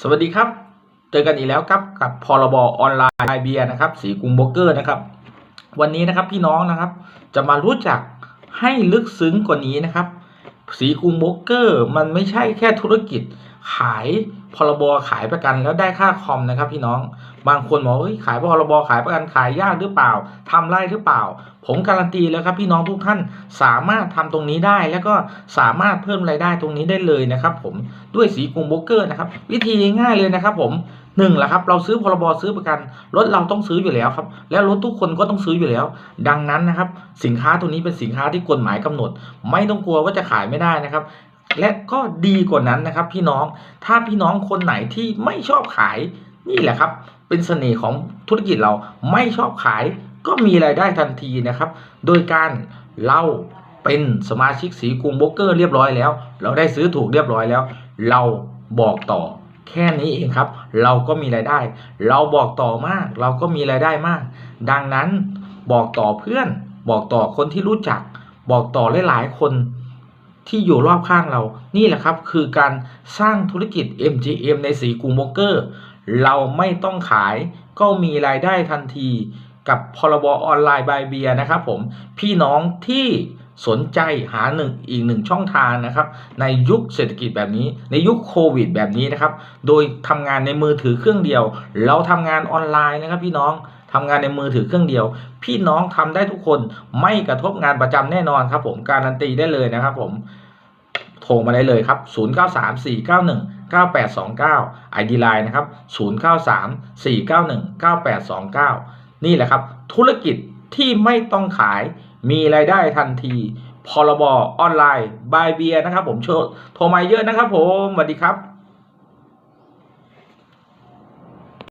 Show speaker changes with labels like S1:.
S1: สวัสดีครับ เจอกันอีกแล้วครับกับพรบออนไลน์ไอเบียนะครับ สีกรุงโบเกอร์นะครับ วันนี้นะครับพี่น้องนะครับ จะมารู้จักให้ลึกซึ้งกว่านี้นะครับ สีกรุงโบเกอร์มันไม่ใช่แค่ธุรกิจ ขายพรบขายประกันแล้วได้ค่าคอมนะครับ พี่น้องบางคนบอกเฮ้ยขายพรบขายประกันขายยากหรือเปล่าทำไรหรือเปล่า ผมการันตีแล้วครับพี่น้องทุกท่านสามารถทำตรงนี้ได้แล้วก็สามารถเพิ่มรายได้ตรงนี้ได้เลยนะครับ ผมด้วยสีกรุงโบรกเกอร์นะครับ วิธีง่ายเลยนะครับผมหนึ่งละครับเราซื้อพรบซื้อประกันรถเราต้องซื้ออยู่แล้วครับ แล้วรถทุกคนก็ต้องซื้ออยู่แล้ว ดังนั้นนะครับ สินค้าตัวนี้เป็นสินค้าที่กฎหมายกำหนด ไม่ต้องกลัวว่าจะขายไม่ได้นะครับ และก็ดีกว่านั้นนะครับ พี่น้องถ้าพี่น้องคนไหนที่ไม่ชอบขายนี่แหละครับ เป็นเสน่ห์ของธุรกิจเราไม่ชอบขายก็มีรายได้ทันทีนะครับ โดยการเราเป็นสมาชิกสีกรุงโบรกเกอร์เรียบร้อยแล้ว เราได้ซื้อถูกเรียบร้อยแล้ว เราบอกต่อแค่นี้เองครับ เราก็มีรายได้ เราบอกต่อมาก เราก็มีรายได้มาก ดังนั้นบอกต่อเพื่อน บอกต่อคนที่รู้จัก บอกต่อหลายๆคน ที่อยู่รอบข้างเรา นี่แหละครับคือการสร้างธุรกิจ MGM ในสีกรุงโบรกเกอร์ เราไม่ต้องขายก็มีรายได้ทันทีกับพรบออนไลน์บายเบียนะครับผม พี่น้องที่สนใจหาหนึ่งอีกหนึ่งช่องทางนะครับ ในยุคเศรษฐกิจแบบนี้ ในยุคโควิดแบบนี้นะครับ โดยทำงานในมือถือเครื่องเดียว เราทำงานออนไลน์นะครับพี่น้อง ทำงานในมือถือเครื่องเดียว พี่น้องทำได้ทุกคนไม่กระทบงานประจำแน่นอนครับ ผมการันตีได้เลยนะครับผมโทรมาได้เลยครับ 0934919829 ID Line นะครับ 0934919829 นี่แหละครับ ธุรกิจที่ไม่ต้องขายมีรายได้ทันทีพรบออนไลน์บายเบียนะครับผมโทรมาเยอะนะครับผมสวัสดีครับ